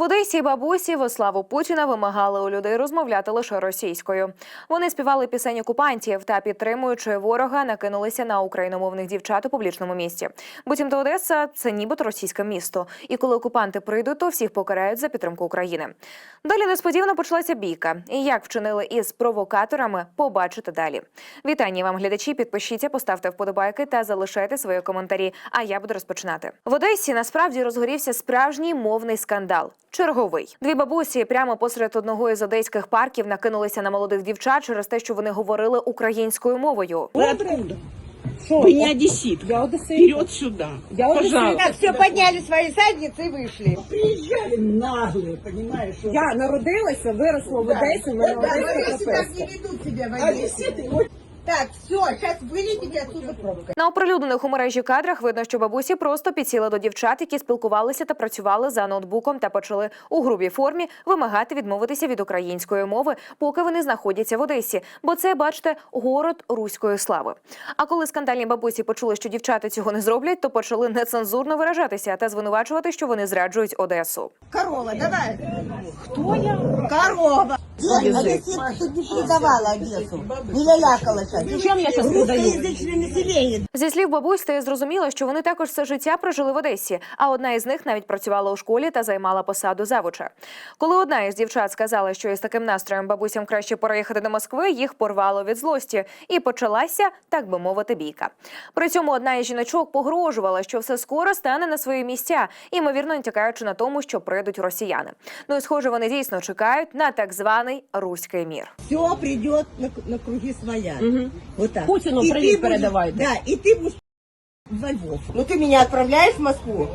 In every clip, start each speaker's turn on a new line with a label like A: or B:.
A: В Одесі бабусі во славу Путіна вимагали у людей розмовляти лише російською. Вони співали пісень окупантів та, підтримуючи ворога, накинулися на україномовних дівчат у публічному місті. Буцімто Одеса це нібито російське місто. І коли окупанти прийдуть, то всіх покарають за підтримку України. Далі несподівано почалася бійка. І як вчинили із провокаторами, побачите далі. Вітання вам, глядачі. Підпишіться, поставте вподобайки та залишайте свої коментарі. А я буду розпочинати. В Одесі насправді розгорівся справжній мовний скандал Черговий дві бабусі прямо посеред одного із одеських парків накинулися на молодих дівчат через те, що вони говорили українською мовою.
B: Вы откуда?
C: Шо?
B: Вы не одессит.
C: Я одессит.
B: Вперед сюда.
C: Я одессит.
B: Пожалуйста.
D: Так, все, подняли свои задницы и вышли.
C: Приезжали наглые, понимаешь? Я народилася, виросла в Одесі, в мене
D: Да,
C: одеська
D: одесситы так
C: прописка.
D: не ведут себя в
C: А
D: Одессе. Так, все, сейчас вылетите отсюда пробкой.
A: На оприлюднених у мережі кадрах видно, що бабусі просто підсіли до дівчат, які спілкувалися та працювали за ноутбуком та почали у грубій формі вимагати відмовитися від української мови, поки вони знаходяться в Одесі. Бо це, бачите, город руської слави. А коли скандальні бабусі почули, що дівчата цього не зроблять, то почали нецензурно виражатися та звинувачувати, що вони зраджують Одесу.
D: Корова, давай. Кто я? Корова. Одессит не давала Одессу. Не лялякалась. Зачем я сейчас Русскоязычное.
A: Зі слів бабусь, стає зрозуміло, що вони також все життя прожили в Одесі. А одна із них навіть працювала у школі та займала посаду завуча. Коли одна із дівчат сказала, що із таким настроєм бабусям краще переїхати до Москви, їх порвало від злості, і почалася, так би мовити, бійка. При цьому одна із жіночок погрожувала, що все скоро стане на свої місця, ймовірно, натякаючи на тому, що прийдуть росіяни. Ну і схоже, вони дійсно чекають на так званий руський мір.
D: Все придет на, на круги своя. Вот так.
B: Путину
D: И
B: привет
D: ты будешь-
B: передавай.
D: Да, и ты будешь во Львов. Ну ты меня отправляешь в Москву?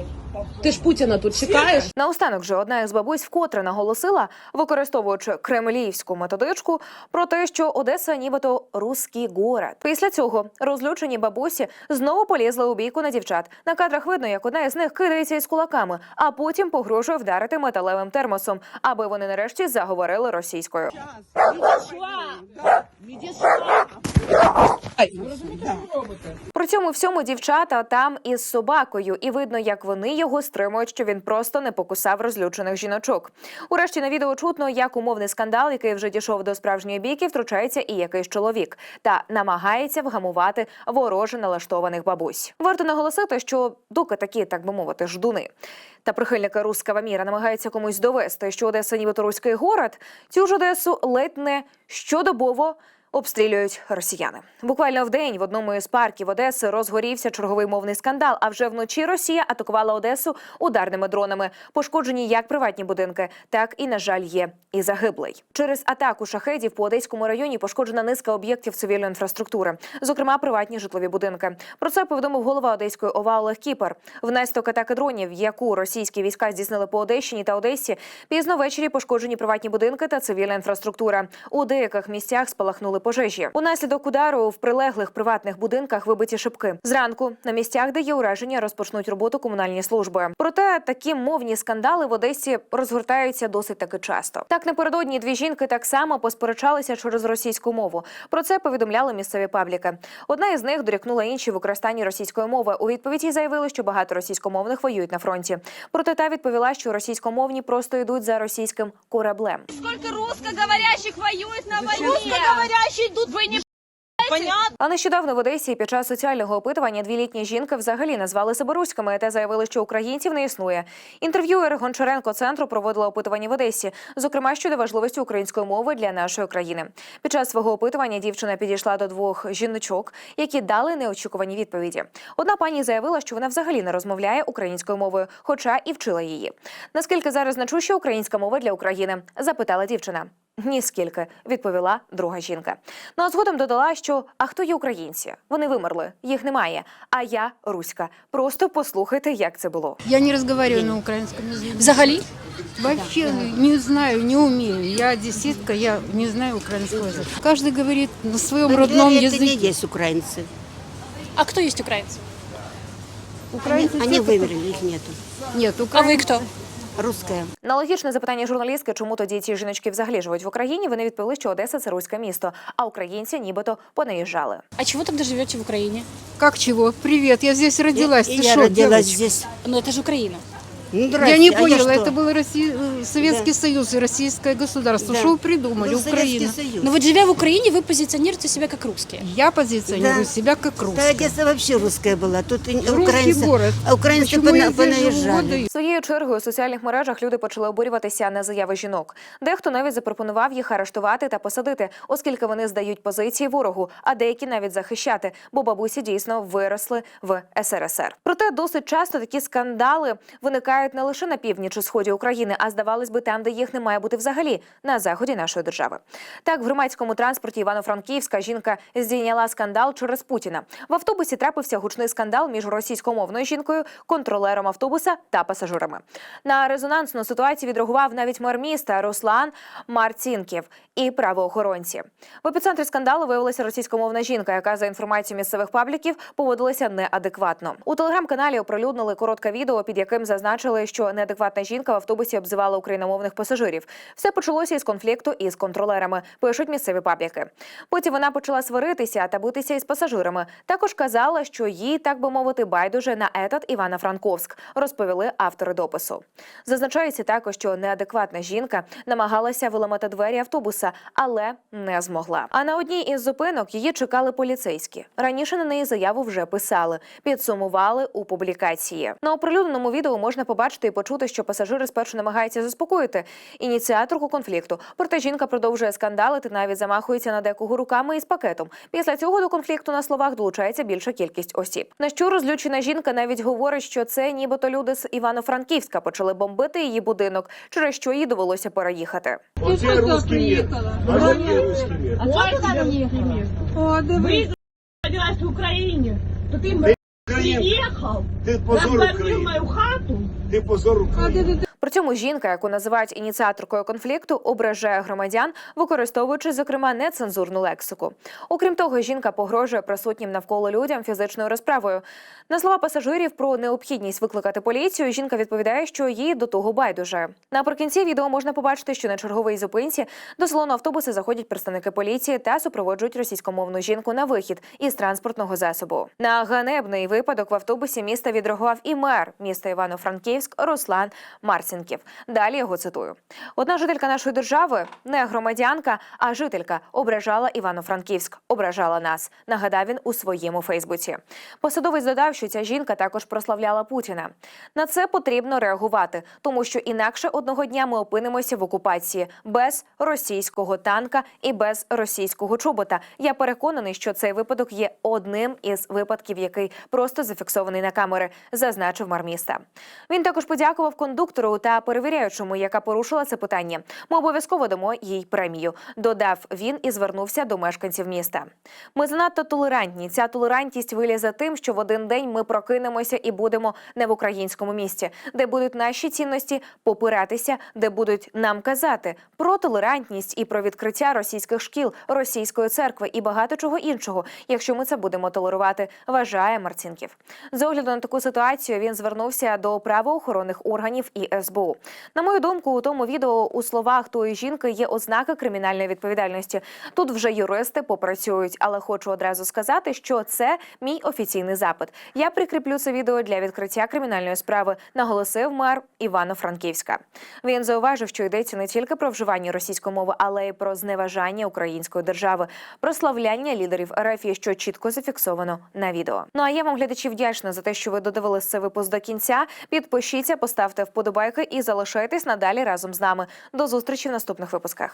B: Ти ж Путіна тут чекаєш?
A: Наостанок же одна із бабусь вкотре наголосила, використовуючи кремлівську методичку, про те, що Одеса нібито руський город. Після цього розлючені бабусі знову полізли у бійку на дівчат. На кадрах видно, як одна із них кидається із кулаками, а потім погрожує вдарити металевим термосом, аби вони нарешті заговорили російською. При цьому всьому дівчата там із собакою, і видно, як вони його стримують, що він просто не покусав розлючених жіночок. Урешті на відео чутно, як умовний скандал, який вже дійшов до справжньої бійки, втручається і якийсь чоловік та намагається вгамувати вороже налаштованих бабусь. Варто наголосити, що доки такі, так би мовити, ждуни та прихильники руского міра намагаються комусь довести, що Одеса нібито руський город, цю ж Одесу ледь не щодобово обстрілюють росіяни. Буквально в день в одному із парків Одеси розгорівся черговий мовний скандал. А вже вночі Росія атакувала Одесу ударними дронами. Пошкоджені як приватні будинки, так і на жаль є і загиблий. Через атаку шахедів по одеському районі пошкоджена низка об'єктів цивільної інфраструктури, зокрема приватні житлові будинки. Про це повідомив голова Одеської ОВА Олег Кіпер. Внаслідок атаки дронів, яку російські війська здійснили по Одещині та Одесі, пізно ввечері пошкоджені приватні будинки та цивільна інфраструктура. У деяких місцях спалахнули пожежі. Унаслідок удару в прилеглих приватних будинках вибиті шибки. Зранку на місцях, де є ураження, розпочнуть роботу комунальні служби. Проте такі мовні скандали в Одесі розгортаються досить таки часто. Так напередодні дві жінки так само посперечалися через російську мову. Про це повідомляли місцеві пабліки. Одна із них дорікнула інші в використанні російської мови. У відповіді заявили, що багато російськомовних воюють на фронті. Проте та відповіла, що російськомовні просто йдуть за російським кораблем.
E: Сколько русскоговорящих воюет на войне? Русскоговорящие идут. Вы не Понятно.
A: А нещодавно в Одесі під час соціального опитування дві літні жінки взагалі назвали себе руськими та заявили, що українців не існує. Інтерв'юер Гончаренко центру проводила опитування в Одесі, зокрема щодо важливості української мови для нашої країни. Під час свого опитування дівчина підійшла до двох жіночок, які дали неочікувані відповіді. Одна пані заявила, що вона взагалі не розмовляє українською мовою, хоча і вчила її. Наскільки зараз значуща українська мова для України? запитала дівчина. Ніскільки відповіла друга жінка. Ну а згодом додала, що а хто є українці? Вони вимерли, їх немає. А я руська. Просто послухайте, як це було.
F: Я не разговариваю на украинском языке.
E: Взагалі?
F: Вообще не знаю, не умею. Я одесситка, я не знаю украинского языка. Каждый говорит на своем родном
G: это не
F: языке.
G: есть украинцы.
E: А кто есть украинцы?
F: Украинцы
G: Они
F: все,
G: вымерли, их нету.
F: Нет,
E: А
F: украинцы.
E: вы кто?
G: Русская.
A: На логічне запитання журналістки, чому тоді ці жіночки взагалі живуть в Україні, вони відповіли, що Одеса це руське місто, а українці нібито понаїжджали.
E: А чому там живете в Україні?
F: Как чего? Привет, я здесь родилась.
G: И
F: Ты
G: я
F: шо,
G: родилась здесь.
E: Ну это же Украина.
D: Ну,
F: Я
D: здрасте,
F: не
D: а
F: поняла,
D: что?
F: это был Россия- э, Советский Союз и российское государство.
D: Да.
F: Что вы придумали,
D: Был Советский
F: Украина?
D: Союз.
E: Но вот живя в Украине, вы позиционируете себя как русские.
F: Я позиционирую
D: Да.
F: себя как
D: Да,
F: русская.
D: Одесса вообще русская была. Тут и
F: Русский
D: украинцы,
F: город.
D: а украинцы
F: Почему
D: пона-
F: я здесь живу?
D: понаезжали.
F: Вот и
A: Своєю чергою у соціальних мережах люди почали обурюватися на заяви жінок. Дехто навіть запропонував їх арештувати та посадити, оскільки вони здають позиції ворогу, а деякі навіть захищати, бо бабусі дійсно виросли в СРСР. Проте досить часто такі скандали виникають не лише на півдні чи сході України, а здавалось би там, де їх не має бути взагалі на заході нашої держави. Так, в громадському транспорті Івано-Франківська жінка здійняла скандал через Путіна. В автобусі трапився гучний скандал між російськомовною жінкою, контролером автобуса та пасажирами. На резонансну ситуацію відреагував навіть мер міста Руслан Марцінків і правоохоронці. В епіцентрі скандалу виявилася російськомовна жінка, яка за інформацією місцевих пабліків поводилася неадекватно. У телеграм-каналі оприлюднили коротке відео, під яким зазначили, що неадекватна жінка в автобусі обзивала україномовних пасажирів. Все почалося із конфлікту із контролерами. Пишуть місцеві пабліки. Потім вона почала сваритися та битися із пасажирами. Також казала, що їй, так би мовити, байдуже на етат Івано-Франковськ, розповіли автори допису. Зазначається також, що неадекватна жінка намагалася виламати двері автобуса, але не змогла. А на одній із зупинок її чекали поліцейські. Раніше на неї заяву вже писали, підсумували у публікації. На оприлюдненому відео можна побачити і почути, що пасажири спершу намагаються заспокоїти ініціаторку конфлікту. Проте жінка продовжує скандалити, навіть замахується на декого руками із пакетом. Після цього до конфлікту на словах долучається більша кількість осіб. На що розлючена жінка навіть говорить, що це нібито люди з Івано-Франківська почали бомбити її будинок, через що їй довелося переїхати.
G: Оце русський мір. А русський мір.
C: Родилась в Україні. То ти
G: ти позор
C: розбомбив мою хату.
G: Ти позор України.
A: При цьому жінка, яку називають ініціаторкою конфлікту, ображає громадян, використовуючи зокрема нецензурну лексику. Окрім того, жінка погрожує присутнім навколо людям фізичною розправою. На слова пасажирів про необхідність викликати поліцію, жінка відповідає, що їй до того байдуже. Наприкінці відео можна побачити, що на черговій зупинці до салону автобуса заходять представники поліції та супроводжують російськомовну жінку на вихід із транспортного засобу. На ганебний випадок в автобусі міста відреагував і мер міста Івано-Франківськ Руслан Марцінків. Далі його цитую: одна жителька нашої держави, не громадянка, а жителька, ображала Івано-Франківськ, ображала нас. Нагадав він у своєму Фейсбуці. Посадовець додав, що ця жінка також прославляла Путіна. На це потрібно реагувати, тому що інакше одного дня ми опинимося в окупації без російського танка і без російського чобота. Я переконаний, що цей випадок є одним із випадків, який просто зафіксований на камери, зазначив мер міста. Він також подякував кондуктору та перевіряючому, яка порушила це питання. Ми обов'язково дамо їй премію. Додав він і звернувся до мешканців міста. Ми занадто толерантні. Ця толерантність вилізе тим, що в один день ми прокинемося і будемо не в українському місті, де будуть наші цінності попиратися, де будуть нам казати про толерантність і про відкриття російських шкіл, російської церкви і багато чого іншого, якщо ми це будемо толерувати, вважає Марцінків. З огляду на таку ситуацію він звернувся до правоохоронних органів і СБУ. На мою думку, у тому відео у словах тої жінки є ознаки кримінальної відповідальності. Тут вже юристи попрацюють, але хочу одразу сказати, що це мій офіційний запит. Я прикріплю це відео для відкриття кримінальної справи, наголосив мер Івано-Франківська. Він зауважив, що йдеться не тільки про вживання російської мови, але й про зневажання української держави, прославляння лідерів РФ, що чітко зафіксовано на відео. Ну а я вам глядачі вдячна за те, що ви додивились цей випуск до кінця. Підпишіться, поставте вподобайки і залишайтесь надалі разом з нами. До зустрічі в наступних випусках.